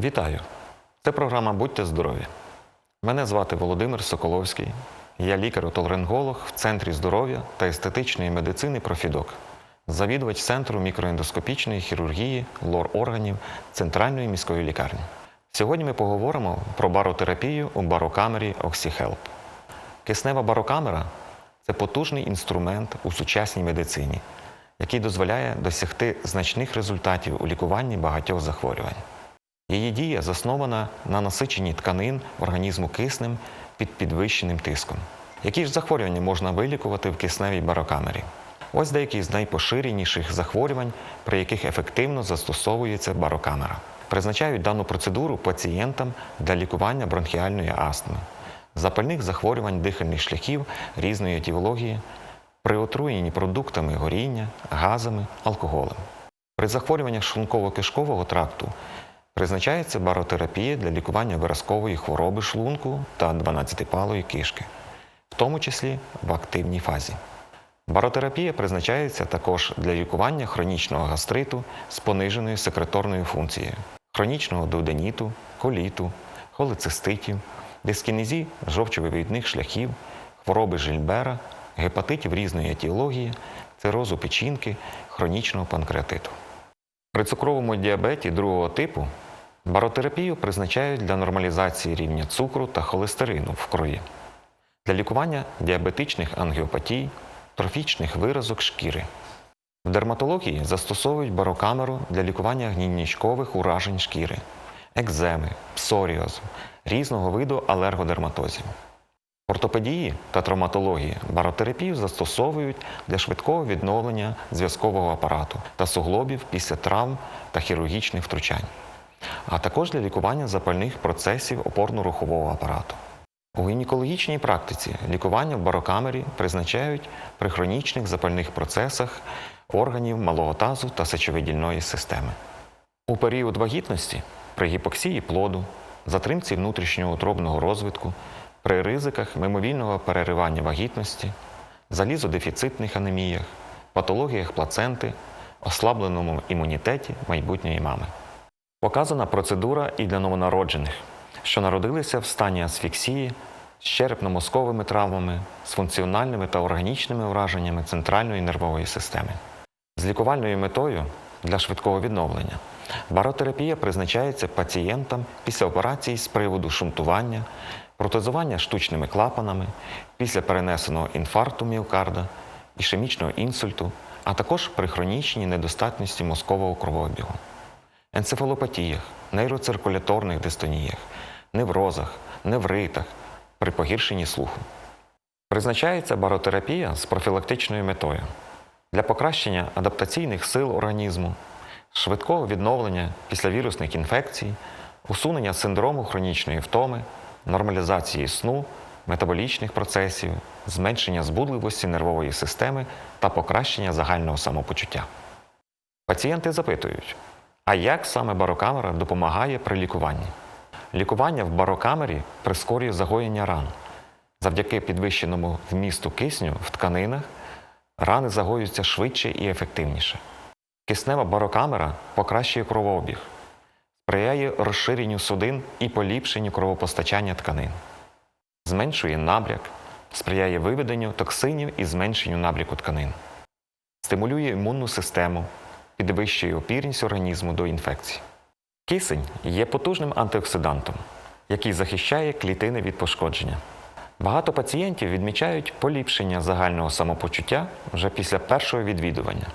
Вітаю! Це програма Будьте здорові. Мене звати Володимир Соколовський. Я лікар-отоларинголог в Центрі здоров'я та естетичної медицини Профідок, завідувач Центру мікроендоскопічної хірургії лор органів Центральної міської лікарні. Сьогодні ми поговоримо про баротерапію у барокамері OxyHelp. Киснева барокамера це потужний інструмент у сучасній медицині, який дозволяє досягти значних результатів у лікуванні багатьох захворювань. Її дія заснована на насиченні тканин організму киснем під підвищеним тиском. Які ж захворювання можна вилікувати в кисневій барокамері? Ось деякі з найпоширеніших захворювань, при яких ефективно застосовується барокамера. Призначають дану процедуру пацієнтам для лікування бронхіальної астми, запальних захворювань дихальних шляхів різної етіології, при отруєнні продуктами горіння, газами, алкоголем. При захворюваннях шлунково-кишкового тракту призначається баротерапія для лікування виразкової хвороби шлунку та 12-палої кишки, в тому числі в активній фазі. Баротерапія призначається також для лікування хронічного гастриту з пониженою секреторною функцією, хронічного дуоденіту, коліту, холециститів, дискінезії жовчовивідних шляхів, хвороби Жильбера, гепатитів різної етіології, цирозу печінки, хронічного панкреатиту. При цукровому діабеті другого типу баротерапію призначають для нормалізації рівня цукру та холестерину в крові, для лікування діабетичних ангіопатій, трофічних виразок шкіри. В дерматології застосовують барокамеру для лікування гнійничкових уражень шкіри, екземи, псоріозу, різного виду алергодерматозів. Ортопедії та травматології баротерапію застосовують для швидкого відновлення зв'язкового апарату та суглобів після травм та хірургічних втручань, а також для лікування запальних процесів опорно-рухового апарату. У гінекологічній практиці лікування в барокамері призначають при хронічних запальних процесах органів малого тазу та сечовидільної системи. У період вагітності при гіпоксії плоду, затримці внутрішнього утробного розвитку, при ризиках мимовільного переривання вагітності, залізодефіцитних анеміях, патологіях плаценти, ослабленому імунітеті майбутньої мами. Показана процедура і для новонароджених, що народилися в стані асфіксії з черепно-мозковими травмами, з функціональними та органічними ураженнями центральної нервової системи. З лікувальною метою для швидкого відновлення баротерапія призначається пацієнтам після операції з приводу шунтування, протезування штучними клапанами, після перенесеного інфаркту міокарда, ішемічного інсульту, а також при хронічній недостатності мозкового кровообігу, енцефалопатіях, нейроциркуляторних дистоніях, неврозах, невритах, при погіршенні слуху. Призначається баротерапія з профілактичною метою для покращення адаптаційних сил організму, швидкого відновлення після вірусних інфекцій, усунення синдрому хронічної втоми, нормалізації сну, метаболічних процесів, зменшення збудливості нервової системи та покращення загального самопочуття. Пацієнти запитують, а як саме барокамера допомагає при лікуванні? Лікування в барокамері прискорює загоєння ран. Завдяки підвищеному вмісту кисню в тканинах рани загоюються швидше і ефективніше. Киснева барокамера покращує кровообіг, сприяє розширенню судин і поліпшенню кровопостачання тканин, зменшує набряк, сприяє виведенню токсинів і зменшенню набряку тканин, стимулює імунну систему, підвищує опірність організму до інфекцій. Кисень є потужним антиоксидантом, який захищає клітини від пошкодження. Багато пацієнтів відмічають поліпшення загального самопочуття вже після першого відвідування.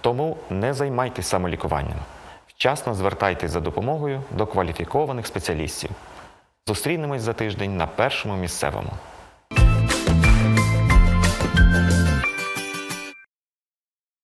Тому не займайтесь самолікуванням. Вчасно звертайтесь за допомогою до кваліфікованих спеціалістів. Зустрінемось за тиждень на першому місцевому.